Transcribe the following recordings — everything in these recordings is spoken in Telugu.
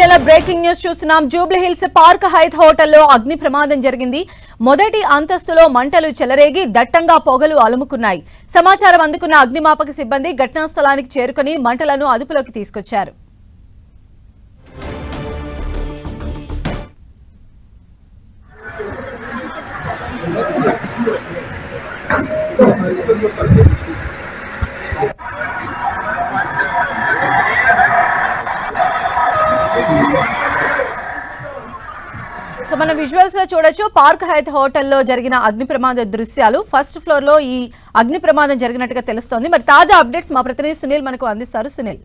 విజయాల బ్రేకింగ్ న్యూస్ చూస్తున్నాం. జూబ్లీ హిల్స్ పార్క్ హైత్ హోటల్లో అగ్ని ప్రమాదం జరిగింది. మొదటి అంతస్తులో మంటలు చెలరేగి దట్టంగా పొగలు అలుముకున్నాయి. సమాచారం అందుకున్న అగ్నిమాపక సిబ్బంది ఘటనా స్థలానికి చేరుకుని మంటలను అదుపులోకి తీసుకొచ్చారు. సో మనం విజువల్స్లో చూడొచ్చు. పార్క్ హైత్ హోటల్లో జరిగిన అగ్ని ప్రమాద దృశ్యాలు. ఫస్ట్ ఫ్లోర్లో ఈ అగ్ని ప్రమాదం జరిగినట్టుగా తెలుస్తోంది. మరి తాజా అప్డేట్స్ మా ప్రతినిధి సునీల్ మనకు అందిస్తారు. సునీల్.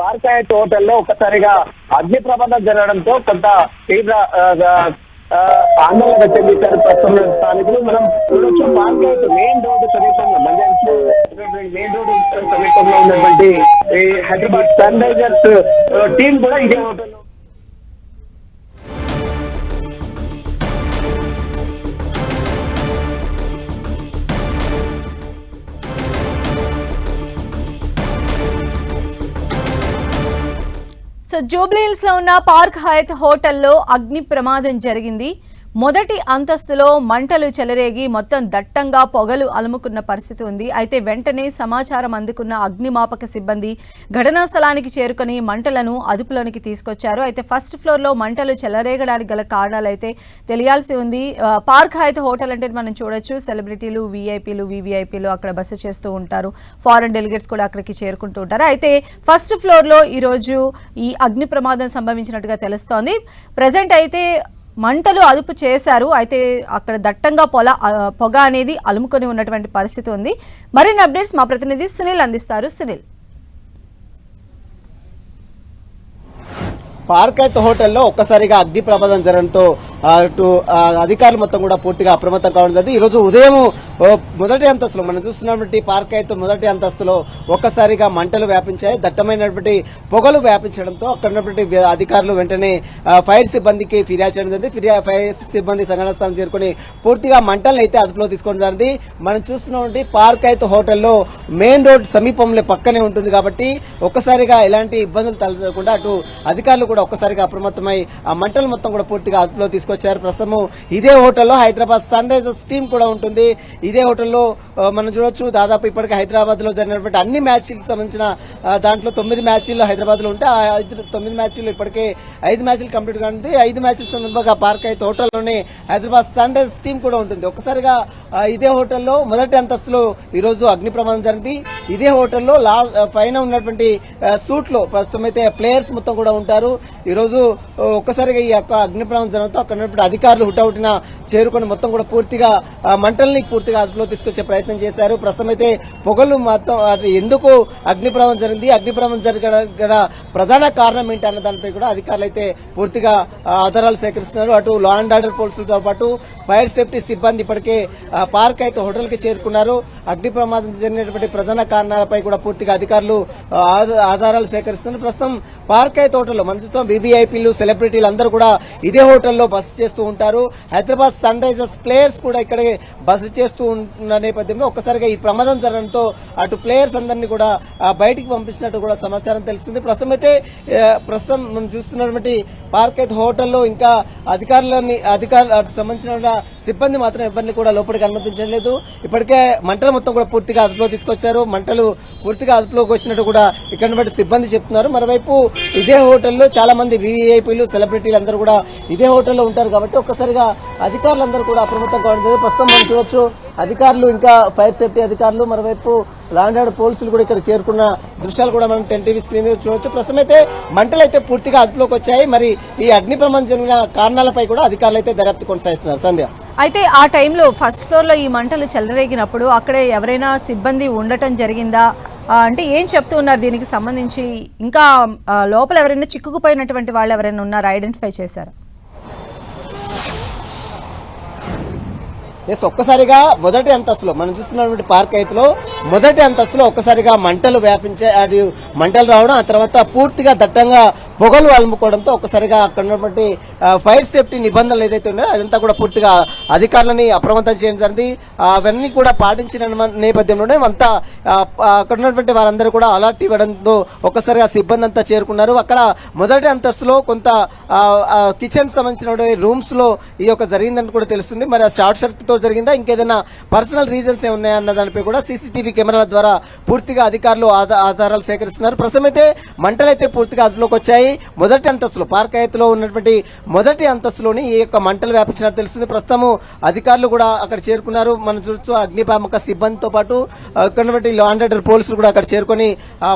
పార్క్ హైత్ హోటల్లో ఒకసారిగా అగ్ని ప్రమాదం జరగడంతో కొంత తీవ్ర ఆందోళన వ్యక్తం చేశారు ప్రస్తుతం స్థానికులు. మనం చూడొచ్చు పార్క్ హైత్ మెయిన్ రోడ్డు సమీపంలో మెయిన్ రోడ్డు సమీపంలో ఉన్నటువంటి హైదరాబాద్ సన్ రైజర్స్ టీం కూడా ఇదే హోటల్లో సో జూబ్లీహిల్స్లో ఉన్న పార్క్ హయత్ హోటల్లో అగ్ని ప్రమాదం జరిగింది. మొదటి అంతస్తులో మంటలు చెలరేగి మొత్తం దట్టంగా పొగలు అలుముకున్న పరిస్థితి ఉంది. అయితే వెంటనే సమాచారం అందుకున్న అగ్నిమాపక సిబ్బంది ఘటనా స్థలానికి చేరుకొని మంటలను అదుపులోనికి తీసుకొచ్చారు. అయితే ఫస్ట్ ఫ్లోర్లో మంటలు చెలరేగడానికి గల కారణాలు అయితే తెలియాల్సి ఉంది. పార్క్ హైత్ హోటల్ అంటే మనం చూడొచ్చు. సెలబ్రిటీలు వీఐపీలు వీవీఐపీలు అక్కడ బస చేస్తూ ఉంటారు. ఫారెన్ డెలిగేట్స్ కూడా అక్కడికి చేరుకుంటూ ఉంటారు. అయితే ఫస్ట్ ఫ్లోర్లో ఈరోజు ఈ ఈ అగ్ని ప్రమాదం సంభవించినట్టుగా తెలుస్తోంది. ప్రజెంట్ అయితే మంటలు అదుపు చేశారు. అయితే అక్కడ దట్టంగా పొల పొగ అనేది అలుముకొని ఉన్నటువంటి పరిస్థితి ఉంది. మరిన్ని అప్డేట్స్ మా ప్రతినిధి సునీల్ అందిస్తారు. సునీల్. పార్కెట్ హోటల్లో ఒక్కసారిగా అగ్ని ప్రమాదం జరగడంతో అటు అధికారులు మొత్తం కూడా పూర్తిగా అప్రమత్తం కావడం జరిగింది. ఈ రోజు ఉదయం మొదటి అంతస్తులో మనం చూస్తున్నటువంటి పార్క్ అయితే మొదటి అంతస్తులో ఒక్కసారిగా మంటలు వ్యాపించాయి. దట్టమైనటువంటి పొగలు వ్యాపించడంతో అక్కడ ఉన్నటువంటి అధికారులు వెంటనే ఫైర్ సిబ్బందికి ఫిర్యాదు చేయడం జరిగింది. ఫిర్యాదు ఫైర్ సిబ్బంది సంఘటన స్థలం చేరుకుని పూర్తిగా మంటలను అయితే అదుపులో తీసుకోవడం జరిగింది. మనం చూస్తున్నటువంటి పార్క్ అయితే హోటల్లో మెయిన్ రోడ్ సమీపంలో పక్కనే ఉంటుంది కాబట్టి ఒక్కసారిగా ఎలాంటి ఇబ్బందులు తలెత్తకుండా అటు అధికారులు కూడా ఒక్కసారిగా అప్రమత్తమై ఆ మంటలు మొత్తం కూడా పూర్తిగా అదుపులో తీసుకొచ్చారు. ప్రస్తుతం ఇదే హోటల్లో హైదరాబాద్ సన్ రైజర్స్ టీం కూడా ఉంటుంది. ఇదే హోటల్లో మనం చూడొచ్చు దాదాపు ఇప్పటికే హైదరాబాద్లో జరిగినటువంటి అన్ని మ్యాచ్లకు సంబంధించిన దాంట్లో తొమ్మిది మ్యాచ్లు హైదరాబాద్లో ఉంటే ఆ ఐదు తొమ్మిది మ్యాచ్లు ఇప్పటికే ఐదు మ్యాచ్లు కంప్లీట్గా ఉంది ఐదు మ్యాచ్ల సందర్భంగా పార్క్ అయితే హోటల్లోనే హైదరాబాద్ సన్ రైజర్స్ టీం కూడా ఉంటుంది. ఒక్కసారిగా ఇదే హోటల్లో మొదటి అంతస్తులో ఈరోజు అగ్ని ప్రమాదం జరిగింది. ఇదే హోటల్లో లా పైన ఉన్నటువంటి సూట్లో ప్రస్తుతం అయితే ప్లేయర్స్ మొత్తం కూడా ఉంటారు. ఈరోజు ఒక్కసారిగా ఈ యొక్క అగ్ని ప్రమాదం జరగడంతో అక్కడ ఉన్నటువంటి అధికారులు హుటాహుటిన చేరుకొని మొత్తం కూడా పూర్తిగా మంటల్ని పూర్తిగా అదుపులో తీసుకొచ్చే ప్రయత్నం చేశారు. ప్రస్తుతం అయితే పొగలు మొత్తం అటు ఎందుకు అగ్ని ప్రమాదం జరిగింది? అగ్ని ప్రమాదం జరగడం ప్రధాన కారణం ఏంటి అన్న దానిపై కూడా అధికారులు అయితే పూర్తిగా ఆధారాలు సేకరిస్తున్నారు. అటు లా అండ్ ఆర్డర్ పోలీసులతో పాటు ఫైర్ సేఫ్టీ సిబ్బంది ఇప్పటికే పార్క్ అయితే హోటల్కి చేరుకున్నారు. అగ్ని ప్రమాదం జరిగినటువంటి ప్రధాన కారణాలపై కూడా పూర్తిగా అధికారులు ఆధారాలు సేకరిస్తున్నారు. ప్రస్తుతం పార్క్ అయితే హోటల్లో మన చూస్తాం బీబీఐపీలు సెలబ్రిటీలు అందరూ కూడా ఇదే హోటల్లో బస చేస్తూ ఉంటారు. హైదరాబాద్ సన్ రైజర్స్ ప్లేయర్స్ కూడా ఇక్కడే బస చేస్తూ ఉన్న నేపథ్యంలో ఒక్కసారిగా ఈ ప్రమాదం జరగడంతో అటు ప్లేయర్స్ అందరినీ కూడా బయటికి పంపించినట్టు కూడా సమాచారం తెలుస్తుంది. ప్రస్తుతం అయితే ప్రస్తుతం మనం చూస్తున్నటువంటి పార్క్ అయితే హోటల్లో ఇంకా అధికారులని అధికారులు అటు సంబంధించిన సిబ్బంది మాత్రం ఎవరిని కూడా లోపలికి అనుమతించడం లేదు. ఇప్పటికే మంటలు మొత్తం కూడా పూర్తిగా అదుపులో తీసుకొచ్చారు. మంటలు పూర్తిగా అదుపులోకి వచ్చినట్టు కూడా ఇక్కడ బట్టి సిబ్బంది చెప్తున్నారు. మరోవైపు ఇదే హోటల్లో చాలా మంది వీఐపీలు సెలబ్రిటీలు అందరూ కూడా ఇదే హోటల్లో ఉంటారు కాబట్టి ఒక్కసారిగా అధికారులందరూ కూడా అప్రమత్తం కావడం జరిగింది. ప్రస్తుతం మనం చూడొచ్చు అధికారులు ఇంకా ఫైర్ సేఫ్టీ అధికారులు మరోవైపు లాండ్ ఆర్డర్ పోలీసులు కూడా ఇక్కడ చేరుకున్న దృశ్యాలు కూడా మనం టెన్ టీవీ స్క్రీన్ మీద చూడొచ్చు. ప్రస్తుతం అయితే మంటలు అయితే పూర్తిగా అదుపులోకి వచ్చాయి. మరి ఈ అగ్ని ప్రమాదం జరిగిన కారణాలపై కూడా అధికారులు అయితే దర్యాప్తు కొనసాగిస్తున్నారు. సంధ్య. అయితే ఆ టైంలో ఫస్ట్ ఫ్లోర్లో ఈ మంటలు చెలరేగినప్పుడు అక్కడే ఎవరైనా సిబ్బంది ఉండటం జరిగిందా? అంటే ఏం చెప్తూ ఉన్నారు దీనికి సంబంధించి? ఇంకా లోపల ఎవరైనా చిక్కుకుపోయినటువంటి వాళ్ళు ఎవరైనా ఉన్నారా? ఐడెంటిఫై చేశారా? ఎస్ ఒక్కసారిగా మొదటి అంతస్తులో మనం చూస్తున్నటువంటి పార్క్ అయితేలో మొదటి అంతస్తులో ఒక్కసారిగా మంటలు వ్యాపించే అది మంటలు రావడం ఆ తర్వాత పూర్తిగా దట్టంగా పొగలు అలుముకోవడంతో ఒక్కసారిగా అక్కడ ఉన్నటువంటి ఫైర్ సేఫ్టీ నిబంధనలు ఏదైతే ఉన్నాయో అదంతా కూడా పూర్తిగా అధికారులని అప్రమత్తం చేయడం జరిగింది. అవన్నీ కూడా పాటించిన నేపథ్యంలోనే అంతా అక్కడ ఉన్నటువంటి వారందరూ కూడా అలర్ట్ ఇవ్వడంతో ఒక్కసారిగా సిబ్బంది అంతా చేరుకున్నారు. అక్కడ మొదటి అంతస్తులో కొంత కిచెన్ సంబంధించిన రూమ్స్లో ఈ యొక్క జరిగిందని కూడా తెలుస్తుంది. మరి షార్ట్ సర్క్యూట్తో జరిగిందా? ఇంకేదైనా పర్సనల్ రీజన్స్ ఏమున్నాయా అన్న దానిపై కూడా సీసీటీవీ కెమెరాల ద్వారా పూర్తిగా అధికారులు ఆధారాలు సేకరిస్తున్నారు. ప్రస్తుతం అయితే మంటలైతే పూర్తిగా అదుపులోకి వచ్చాయి. మొదటి అంతస్తులో పార్క్ ఉన్నటువంటి మొదటి అంతస్తులోని ఈ యొక్క మంటలు వ్యాపించినట్టు తెలుస్తుంది. ప్రస్తుతము అధికారులు కూడా అక్కడ చేరుకున్నారు. మనం చూస్తూ అగ్నిపామక సిబ్బందితో పాటు ఆ, ఇక్కడ పోలీసులు కూడా అక్కడ చేరుకొని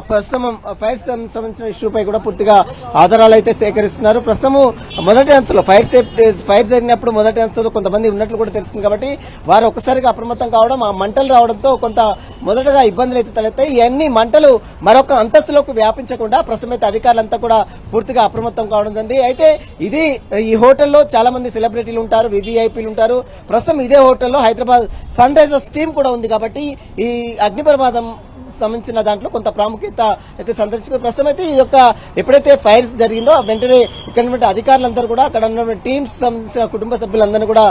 ప్రస్తుతం ఫైర్ సంబంధించిన ఇష్యూపై కూడా పూర్తిగా ఆధారాలు అయితే సేకరిస్తున్నారు. ప్రస్తుతము మొదటి అంతలో ఫైర్ సేఫ్టీ ఫైర్ జరిగినప్పుడు మొదటి అంతలో కొంతమంది ఉన్నట్లు కూడా తెలుస్తుంది కాబట్టి వారు ఒక్కసారిగా అప్రమత్తం కావడం ఆ మంటలు రావడంతో కొంత మొదటగా ఇబ్బందులు అయితే తలెత్తాయి. ఇవన్నీ మంటలు మరొక అంతస్తులోకి వ్యాపించకుండా ప్రస్తుతం అయితే అధికారులంతా కూడా పూర్తిగా అప్రమత్తం కావడం జరిగింది. అయితే ఇది ఈ హోటల్లో చాలా మంది సెలబ్రిటీలు ఉంటారు వివిఐపీలు ఉంటారు. ప్రస్తుతం ఇదే హోటల్లో హైదరాబాద్ సన్ రైజర్స్ టీం కూడా ఉంది కాబట్టి ఈ అగ్ని ప్రమాదం సంబంధించిన దాంట్లో కొంత ప్రాముఖ్యత అయితే సంతరించుకుని ప్రస్తుతం అయితే ఈ యొక్క ఎప్పుడైతే ఫైర్స్ జరిగిందో వెంటనే ఇక్కడ ఉన్నటువంటి అధికారులందరూ కూడా అక్కడ ఉన్నటువంటి టీమ్స్ సంబంధించిన కుటుంబ సభ్యులందరినీ కూడా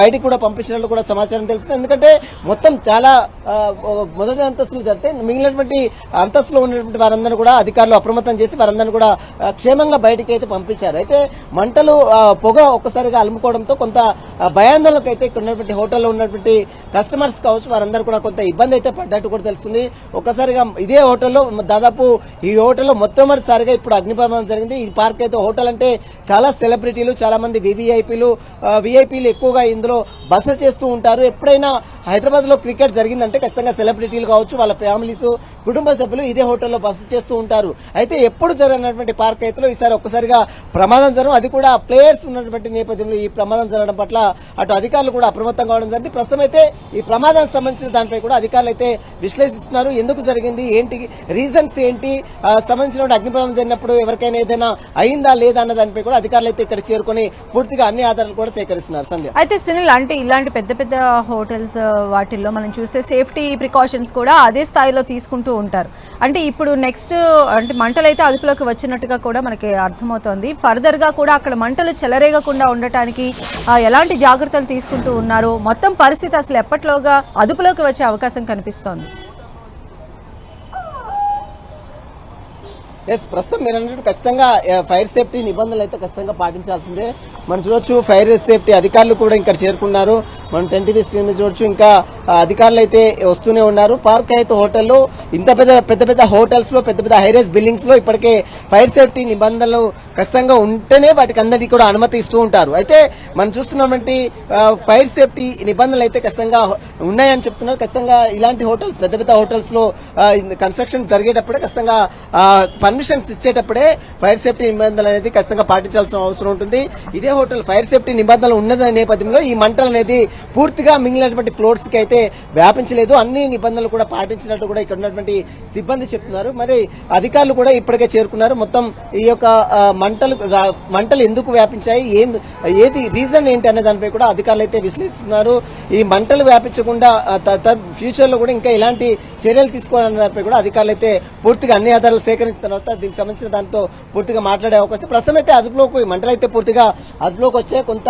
బయటికి కూడా పంపించినట్లు కూడా సమాచారం తెలుస్తుంది. ఎందుకంటే మొత్తం చాలా మొదటి అంతస్తులు జరిగితే మిగిలినటువంటి అంతస్తులో ఉన్నటువంటి వారందరూ కూడా అధికారులు అప్రమత్తం చేసి వారందరూ కూడా క్షేమంగా బయటికి అయితే పంపించారు. అయితే మంటలు పొగ ఒక్కసారిగా అలుముకోవడంతో కొంత భయాందోళనకు అయితే ఇక్కడ ఉన్నటువంటి హోటల్లో ఉన్నటువంటి కస్టమర్స్ కావచ్చు వారందరూ కూడా కొంత ఇబ్బంది అయితే పడ్డట్టు కూడా తెలుస్తుంది. ఒక్కసారిగా ఇదే హోటల్లో దాదాపు ఈ హోటల్లో మొట్టమొదటిసారిగా ఇప్పుడు అగ్ని ప్రమాదం జరిగింది. ఈ పార్క్ అయితే హోటల్ అంటే చాలా సెలబ్రిటీలు చాలా మంది వివిఐపీలు విఐపీలు ఎక్కువగా ఇందులో బస చేస్తూ ఉంటారు. ఎప్పుడైనా హైదరాబాద్లో క్రికెట్ జరిగిందంటే ఖచ్చితంగా సెలబ్రిటీలు కావచ్చు వాళ్ళ ఫ్యామిలీస్ కుటుంబ సభ్యులు ఇదే హోటల్లో బస చేస్తూ ఉంటారు. అయితే ఎప్పుడు జరిగినటువంటి పార్క్ అయితే ఈసారి ఒక్కసారిగా ప్రమాదం జరగడం అది కూడా ప్లేయర్స్ ఉన్నటువంటి నేపథ్యంలో ఈ ప్రమాదం జరగడం పట్ల అటు అధికారులు కూడా అప్రమత్తం కావడం జరిగింది. ప్రస్తుతం అయితే ఈ ప్రమాదానికి సంబంధించిన దానిపై కూడా అధికారులు అయితే విశ్లేషిస్తున్నారు. ఎందుకు జరిగింది? ఏంటి? రీజన్స్ ఏంటి? సంబంధించిన అగ్ని ప్రమాదం జరిగినప్పుడు ఎవరికైనా ఏదైనా అయిందా లేదా అన్న దానిపై కూడా అధికారులు అయితే ఇక్కడ చేరుకొని పూర్తిగా అన్ని ఆధారాలు కూడా సేకరిస్తున్నారు. సంధ్య. అయితే సునీల్ అంటే ఇలాంటి పెద్ద పెద్ద హోటల్స్ వాటిల్లో మనం చూస్తే సేఫ్టీ ప్రికాషన్స్ కూడా అదే స్థాయిలో తీసుకుంటూ ఉంటారు. అంటే ఇప్పుడు నెక్స్ట్ అంటే మంటలు అయితే అదుపులోకి వచ్చినట్టుగా కూడా మనకి అర్థమవుతోంది. ఫర్దర్గా కూడా అక్కడ మంటలు చెలరేగకుండా ఉండటానికి ఎలాంటి జాగ్రత్తలు తీసుకుంటూ ఉన్నారు? మొత్తం పరిస్థితి అసలు ఎప్పట్లోగా అదుపులోకి వచ్చే అవకాశం కనిపిస్తోంది? ఎస్ ప్రస్తుతం మీరు అన్నట్టు ఖచ్చితంగా ఫైర్ సేఫ్టీ నిబంధనలు అయితే ఖచ్చితంగా పాటించాల్సిందే. మనం చూడొచ్చు ఫైర్ సేఫ్టీ అధికారులు కూడా ఇక్కడ చేరుకున్నారు. మనం టెన్ టీవీ స్క్రీన్ మీద చూడొచ్చు. ఇంకా అధికారులు అయితే వస్తూనే ఉన్నారు. పార్క్ అయితే హోటల్లో ఇంత పెద్ద పెద్ద పెద్ద హోటల్స్లో పెద్ద పెద్ద హైరేజ్ బిల్డింగ్స్లో ఇప్పటికే ఫైర్ సేఫ్టీ నిబంధనలు ఖచ్చితంగా ఉంటేనే వాటికి అందరికీ కూడా అనుమతి ఇస్తూ ఉంటారు. అయితే మనం చూస్తున్నటువంటి ఫైర్ సేఫ్టీ నిబంధనలు అయితే ఖచ్చితంగా ఉన్నాయని చెప్తున్నారు. ఖచ్చితంగా ఇలాంటి హోటల్స్ పెద్ద పెద్ద హోటల్స్లో కన్స్ట్రక్షన్ జరిగేటప్పుడే ఖచ్చితంగా పర్మిషన్స్ ఇచ్చేటప్పుడే ఫైర్ సేఫ్టీ నిబంధనలు అనేది ఖచ్చితంగా పాటించాల్సిన అవసరం ఉంటుంది. ఇదే హోటల్ ఫైర్ సేఫ్టీ నిబంధనలు ఉన్న నేపథ్యంలో ఈ మంటలు అనేది పూర్తిగా మిగిలినటువంటి ఫ్లోర్స్కి అయితే వ్యాపించలేదు. అన్ని నిబంధనలు కూడా పాటించినట్టు కూడా ఇక్కడ ఉన్నటువంటి సిబ్బంది చెప్తున్నారు. మరి అధికారులు కూడా ఇప్పటికే చేరుకున్నారు. మొత్తం ఈ యొక్క మంటలు మంటలు ఎందుకు వ్యాపించాయి? ఏం ఏది రీజన్ ఏంటి అనే దానిపై కూడా అధికారులు అయితే విశ్లేషిస్తున్నారు. ఈ మంటలు వ్యాపించకుండా ఫ్యూచర్లో కూడా ఇంకా ఇలాంటి చర్యలు తీసుకోవాలనే దానిపై కూడా అధికారులు అయితే పూర్తిగా అన్ని ఆధారాలు సేకరించిన తర్వాత దీనికి సంబంధించిన దాంతో పూర్తిగా మాట్లాడే అవకాశం. ప్రస్తుతం అయితే అదుపులోకి మంటలు అయితే పూర్తిగా అదుపులోకి వచ్చే కొంత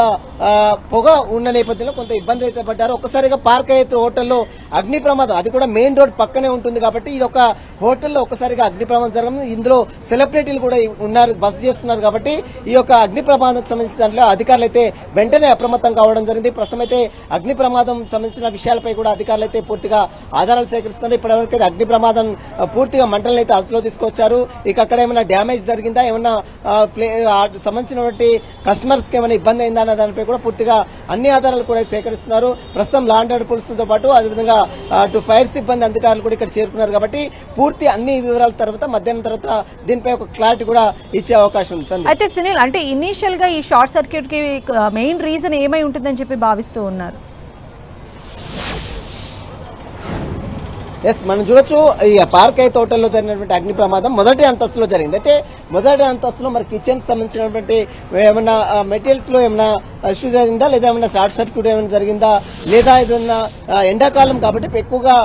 పొగ ఉన్న నేపథ్యంలో కొంత ఇబ్బంది అయితే పడ్డారు. ఒక్కసారిగా పార్క్ అయితే హోటల్లో అగ్ని ప్రమాదం. అది కూడా మెయిన్ రోడ్ పక్కనే ఉంటుంది కాబట్టి ఇది ఒక హోటల్లో ఒక్కసారిగా అగ్ని ప్రమాదం జరగడం. ఇందులో సెలబ్రిటీలు కూడా ఉన్నారు బస్ చేస్తున్నారు కాబట్టి ఈ యొక్క అగ్ని ప్రమాదానికి సంబంధించిన దాంట్లో అధికారులు అయితే వెంటనే అప్రమత్తం కావడం జరిగింది. ప్రస్తుతం అయితే అగ్ని ప్రమాదం సంబంధించిన విషయాలపై కూడా అధికారులు అయితే పూర్తిగా ఆధారాలు సేకరిస్తున్నారు. ఇప్పటివరకు అయితే అగ్ని ప్రమాదం పూర్తిగా మంటలను అయితే అదుపులో తీసుకొచ్చారు. ఇక అక్కడ ఏమైనా డ్యామేజ్ జరిగిందా? ఏమైనా ప్లే సంబంధించినటువంటి కస్టమర్స్కి ఏమైనా ఇబ్బంది అయిందా అన్న దానిపై కూడా పూర్తిగా అన్ని ఆధారాలు కూడా సేకరిస్తున్నారు ప్రస్తుతం లా అండ్ ఆర్డర్ పోలీసులతో పాటు అదేవిధంగా అటు ఫైర్ సిబ్బంది అధికారులు కూడా ఇక్కడ చేరుకున్నారు కాబట్టి పూర్తి అన్ని వివరాల తర్వాత మధ్యాహ్నం తర్వాత దీనిపై ఒక క్లారిటీ కూడా ఇచ్చే అవకాశం ఉంది అయితే సునీల్ అంటే ఇనీషియల్గా ఈ షార్ట్ సర్క్యూట్కి మెయిన్ రీజన్ ఏమై ఉంటుందని చెప్పి భావిస్తూ ఉన్నారు? ఎస్ మనం చూడొచ్చు ఈ పార్క్ అయితే హోటల్లో జరిగినటువంటి అగ్ని ప్రమాదం మొదటి అంతస్తులో జరిగింది. అయితే మొదటి అంతస్తులో మరి కిచెన్ సంబంధించినటువంటి ఏమైనా మెటీరియల్స్లో ఏమైనా ఇష్యూ జరిగిందా? లేదా ఏమైనా షార్ట్ సర్క్యూట్ ఏమైనా జరిగిందా? లేదా ఏదైనా ఎండాకాలం కాబట్టి ఎక్కువగా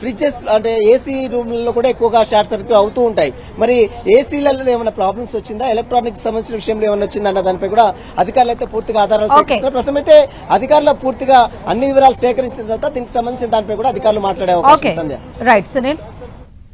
ఫ్రిడ్జెస్ అంటే ఏసీ రూమ్లలో కూడా ఎక్కువగా షార్ట్ సర్క్యూట్ అవుతూ ఉంటాయి. మరి ఏసీలలో ఏమైనా ప్రాబ్లమ్స్ వచ్చిందా? ఎలక్ట్రానిక్ సంబంధించిన విషయంలో ఏమైనా వచ్చిందా అన్న దానిపై కూడా అధికారులు అయితే పూర్తిగా ఆధారాలు. సేకరిస్తున్నారు ప్రస్తుతం అయితే అధికారులు పూర్తిగా అన్ని వివరాలు సేకరించిన తర్వాత దీనికి సంబంధించిన దానిపై కూడా అధికారులు మాట్లాడే అవకాశం సంధ్య రైట్ సునీల్